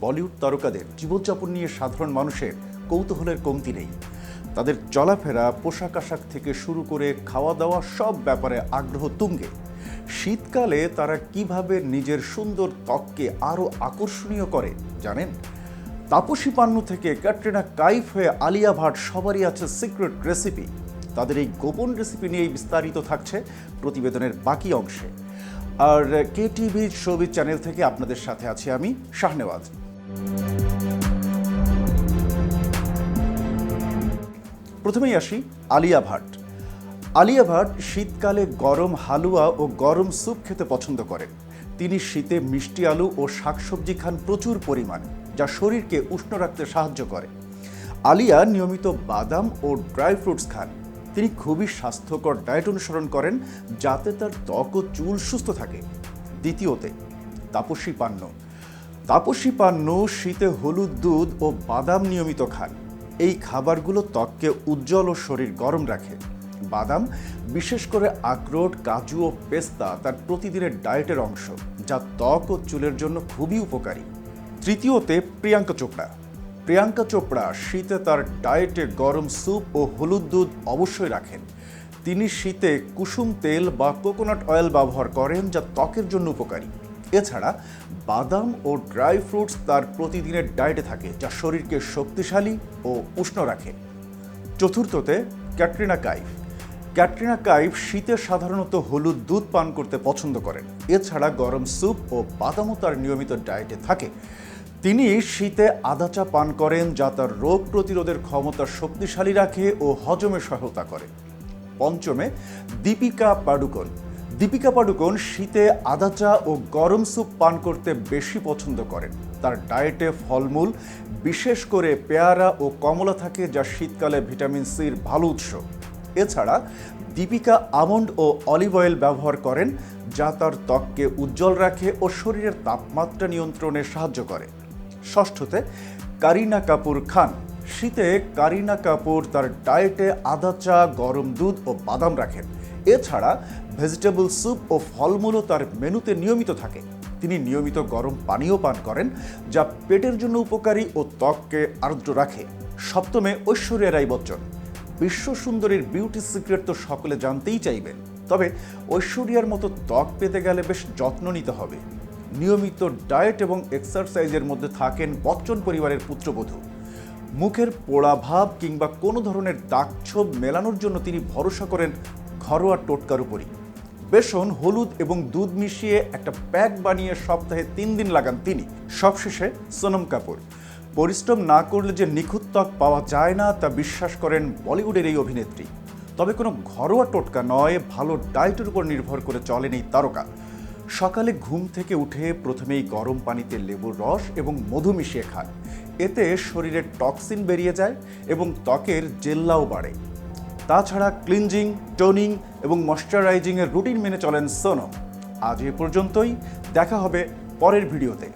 বলিউড তারকাদের জীবনযাপন নিয়ে সাধারণ মানুষের কৌতূহলের কমতি নেই। তাদের চলাফেরা, পোশাক আশাক থেকে শুরু করে খাওয়া দাওয়া সব ব্যাপারে আগ্রহ তুঙ্গে। শীতকালে তারা কীভাবে নিজের সুন্দর ত্বককে আরও আকর্ষণীয় করে, জানেন? তাপসী পান্নু থেকে ক্যাটরিনা কাইফ হয়ে আলিয়া ভাট সবারই আছে সিক্রেট রেসিপি। তাদের এই গোপন রেসিপি নিয়েই বিস্তারিত থাকছে প্রতিবেদনের বাকি অংশে। আর কে টিভি ছবি চ্যানেল থেকে আপনাদের সাথে আছি আমি শাহনেওয়াজ। প্রথমেই আসি আলিয়া ভাট। আলিয়া ভাট শীতকালে গরম হালুয়া ও গরম স্যুপ খেতে পছন্দ করেন। তিনি শীতে মিষ্টি আলু ও শাকসবজি খান প্রচুর পরিমাণে, যা শরীরকে উষ্ণ রাখতে সাহায্য করে। আলিয়া নিয়মিত বাদাম ও ড্রাই ফ্রুটস খান। তিনি খুবই স্বাস্থ্যকর ডায়েট অনুসরণ করেন, যাতে তার ত্বক ও চুল সুস্থ থাকে। দ্বিতীয়তে, তাপসী পান্ন। তাপসী পান্ন, শীতে হলুদ দুধ ও বাদাম নিয়মিত খান। এই খাবারগুলো ত্বককে উজ্জ্বল ও শরীর গরম রাখে। বাদাম, বিশেষ করে আখরোট, কাজু ও পেস্তা, তার প্রতিদিনের ডায়েটের অংশ, যা ত্বক ও চুলের জন্য খুবই উপকারী। তৃতীয়তে, প্রিয়াঙ্কা চোপড়া। প্রিয়াঙ্কা চোপড়া শীতে তার ডায়েটে গরম স্যুপ ও হলুদ দুধ অবশ্যই রাখেন। তিনি শীতে কুসুম তেল বা কোকোনাট অয়েল ব্যবহার করেন, যা ত্বকের জন্য উপকারী। এছাড়া বাদাম ও ড্রাই ফ্রুটস তার প্রতিদিনের ডায়েটে থাকে, যা শরীরকে শক্তিশালী ও উষ্ণ রাখে। চতুর্থতে, ক্যাটরিনা কাইফ। ক্যাটরিনা কাইফ শীতে সাধারণত হলুদ দুধ পান করতে পছন্দ করেন। এছাড়া গরম স্যুপ ও বাদামও তার নিয়মিত ডায়েটে থাকে। তিনি শীতে আদা চা পান করেন, যা তার রোগ প্রতিরোধের ক্ষমতা শক্তিশালী রাখে ও হজমে সহায়তা করে। পঞ্চমে, দীপিকা পাডুকোন। দীপিকা পাডুকোন শীতে আদা চা ও গরম স্যুপ পান করতে বেশি পছন্দ করেন। তার ডায়েটে ফলমূল, বিশেষ করে পেয়ারা ও কমলা থাকে যা শীতকালে ভিটামিন সির ভালো উৎস। এছাড়া দীপিকা আমন্ড ও অলিভ অয়েল ব্যবহার করেন, যা তার ত্বককে উজ্জ্বল রাখে ও শরীরের তাপমাত্রা নিয়ন্ত্রণে সাহায্য করে। ষষ্ঠতে কারিনা কাপুর খান। শীতে কারিনা কাপুর তার ডায়েটে আদা চা গরম দুধ ও বাদাম রাখেন। এছাড়া ভেজিটেবল স্যুপ ও ফলমূলও তার মেনুতে নিয়মিত থাকে। তিনি নিয়মিত গরম পানীয় পান করেন, যা পেটের জন্য উপকারী ও ত্বককে আর্দ্র রাখে। সপ্তমে ঐশ্বর্যা রায় বচ্চন। বিশ্ব সুন্দরীর বিউটি সিক্রেট তো সকলে জানতেই চাইবেন তবে ঐশ্বরিয়ার মতো ত্বক পেতে গেলে বেশ যত্ন নিতে হবে। নিয়মিত ডায়েট এবং এক্সারসাইজের মধ্যে থাকেন বচ্চন পরিবারের পুত্রবধূ। মুখের পোড়া ভাব কিংবা কোনো ধরনের দাগছোপ মেলানোর জন্য তিনি ভরসা করেন ঘরোয়া টোটকার উপরই। বেসন, হলুদ এবং দুধ মিশিয়ে একটা প্যাক বানিয়ে সপ্তাহে তিন দিন লাগান তিনি। সবশেষে সোনম কাপুর। পরিশ্রম না করলে যে নিখুঁত ত্বক পাওয়া যায় না, তা বিশ্বাস করেন বলিউডের এই অভিনেত্রী। তবে কোনো ঘরোয়া টোটকা নয়, ভালো ডায়েটের উপর নির্ভর করে চলেন এই তারকা। সকালে ঘুম থেকে উঠে প্রথমেই গরম পানিতে লেবুর রস এবং মধু মিশিয়ে খান। এতে শরীরের টক্সিন বেরিয়ে যায় এবং ত্বকের জেল্লাও বাড়ে। তাছাড়া ক্লিনজিং, টোনিং এবং ময়শ্চারাইজিংয়ের রুটিন মেনে চলেন সোনম। আজ এ পর্যন্তই, দেখা হবে পরের ভিডিওতে।